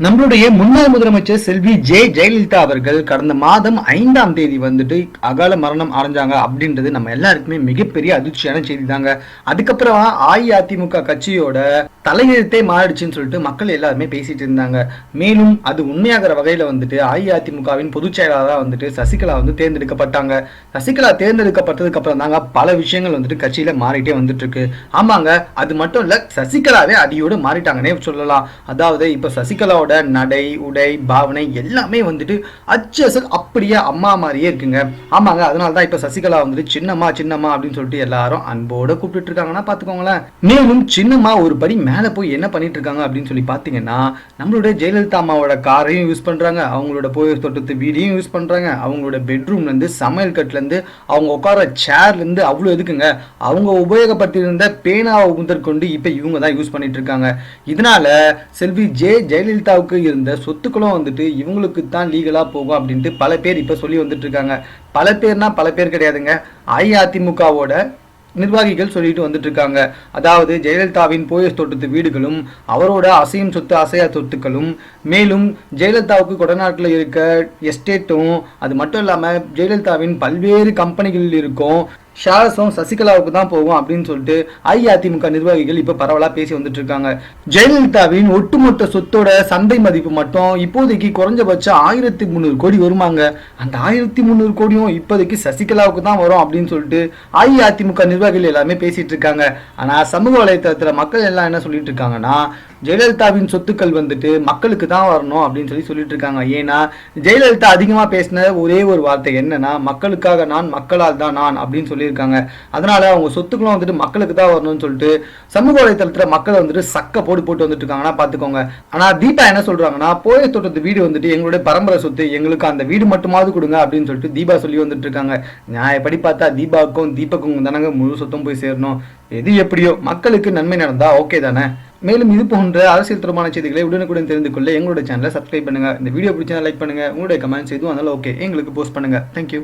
நம்மளுடைய முன்னாள் முதலமைச்சர் செல்வி ஜே ஜெயலலிதா அவர்கள் கடந்த மாதம் ஐந்தாம் தேதி வந்துட்டு அகால மரணம் அடைஞ்சாங்க அப்படின்றது நம்ம எல்லாருக்குமே மிகப்பெரிய அதிர்ச்சியான செய்தி தாங்க அதுக்கப்புறமா அஇஅதிமுக கட்சியோட தலையெழுத்தே மாறிடுச்சுன்னு சொல்லிட்டு மக்கள் எல்லாருமே பேசிட்டு இருந்தாங்க. மேலும் அது உண்மையாகிற வகையில வந்துட்டு அஇஅதிமுகவின் பொதுச் செயலாளராக வந்துட்டு சசிகலா வந்து தேர்ந்தெடுக்கப்பட்டாங்க. சசிகலா தேர்ந்தெடுக்கப்பட்டதுக்கு அப்புறம் தாங்க பல விஷயங்கள் வந்துட்டு கட்சியில மாறிட்டே வந்துட்டு இருக்கு. ஆமாங்க அது மட்டும் இல்ல சசிகலாவே அடியோடு மாறிட்டாங்கன்னே சொல்லலாம். அதாவது இப்ப சசிகலாவோட நடை உடை பாவனை எல்லாமே வந்துட்டு அச்சசல் அப்படியே அம்மா மாதிரியே இருக்குங்க. ஆமாங்க அதனால தான் இப்ப சசிகலா வந்துட்டு சின்னம்மா சின்னம்மா அப்படின்னு சொல்லிட்டு எல்லாரும் அன்போட கூப்பிட்டு இருக்காங்கன்னா பாத்துக்கோங்களேன். மேலும் சின்னம்மா ஒரு படி மேல போய் என்ன பண்ணிட்டு இருக்காங்க அப்படின்னு சொல்லி பாத்தீங்கன்னா நம்மளுடைய ஜெயலலிதா அம்மாவோட காரையும் யூஸ் பண்றாங்க அவங்களோட போய் தோட்டத்து வீடையும் யூஸ் பண்றாங்க அவங்களோட பெட்ரூம்ல இருந்து சமையல் கட்டுல இருந்து அவங்க உட்கார சேர்ல இருந்து அவ்வளவு எதுக்குங்க? அவங்க உபயோகப்படுத்தியிருந்த பேனாவை முதற்கொண்டு இப்ப இவங்க தான் யூஸ் பண்ணிட்டு இருக்காங்க. இதனால செல்வி ஜே ஜெயலலிதாவுக்கு இருந்த சொத்துக்களும் வந்துட்டு இவங்களுக்கு தான் லீகலாக போகும் அப்படின்ட்டு பல பேர் இப்ப சொல்லி வந்துட்டு இருக்காங்க பல பேர்னா பல பேர் கிடையாதுங்க. அஇஅதிமுகவோட நிர்வாகிகள் சொல்லிட்டு வந்துட்டு இருக்காங்க அதாவது ஜெயலலிதாவின் போயஸ் தோட்டத்து வீடுகளும் அவரோட அசையும் சொத்து அசையா சொத்துக்களும் மேலும் ஜெயலலிதாவுக்கு கொடநாட்டில் இருக்க எஸ்டேட்டும் அது மட்டும் இல்லாமல் ஜெயலலிதாவின் பல்வேறு கம்பெனிகளில் இருக்கும் ஷாரஸும் சசிகலாவுக்கு தான் போகும் அப்படின்னு சொல்லிட்டு அஇஅதிமுக நிர்வாகிகள் இப்ப பரவலா பேசி வந்துட்டு இருக்காங்க. ஜெயலலிதாவின் ஒட்டுமொத்த சொத்தோட சந்தை மதிப்பு மட்டும் இப்போதைக்கு குறைஞ்சபட்சம் ஆயிரத்தி முந்நூறு கோடி வருமாங்க. அந்த ஆயிரத்தி முந்நூறு கோடியும் இப்போதைக்கு சசிகலாவுக்கு தான் வரும் அப்படின்னு சொல்லிட்டு அஇஅதிமுக நிர்வாகிகள் எல்லாமே பேசிட்டு இருக்காங்க. ஆனா சமூக வலைத்தளத்தில் மக்கள் எல்லாம் என்ன சொல்லிட்டு இருக்காங்கன்னா ஜெயலலிதாவின் சொத்துக்கள் வந்துட்டு மக்களுக்கு தான் வரணும் அப்படின்னு சொல்லி சொல்லிட்டு இருக்காங்க. ஏன்னா ஜெயலலிதா அதிகமாக பேசின ஒரே ஒரு வார்த்தை என்னன்னா மக்களுக்காக நான் மக்களால் தான் நான் அப்படின்னு சொல்லியிருக்காங்க. அதனால அவங்க சொத்துக்களும் வந்துட்டு மக்களுக்கு தான் வரணும்னு சொல்லிட்டு சமூக வலைத்தளத்தில் மக்களை வந்துட்டு சக்க போடு போட்டு வந்துட்டு இருக்காங்கன்னா பார்த்துக்கோங்க. ஆனால் தீபா என்ன சொல்றாங்கன்னா போய தோட்டத்து வீடு வந்துட்டு எங்களுடைய பரம்பரை சொத்து எங்களுக்கு அந்த வீடு மட்டுமாவது கொடுங்க அப்படின்னு சொல்லிட்டு தீபா சொல்லி வந்துட்டு இருக்காங்க. நியாயப்படி பார்த்தா தீபாவுக்கும் தீபக்கும் தானங்க முழு சொத்தும் போய் சேரணும். எது எப்படியோ மக்களுக்கு நன்மை நடந்தா ஓகே தானே? மேலும் இது போன்ற அரசியல் தொடர்பான செய்திகளை உடனுக்குடன் தெரிந்து கொள்ள எங்களோட சேனலை சப்ஸ்கிரைப் பண்ணுங்க. இந்த வீடியோ பிடிச்சா லைக் பண்ணுங்க. உங்களுடைய கமெண்ட்ஸ் எதுவும் அதனால ஓகே எங்களுக்கு போஸ்ட் பண்ணுங்க. தேங்க்யூ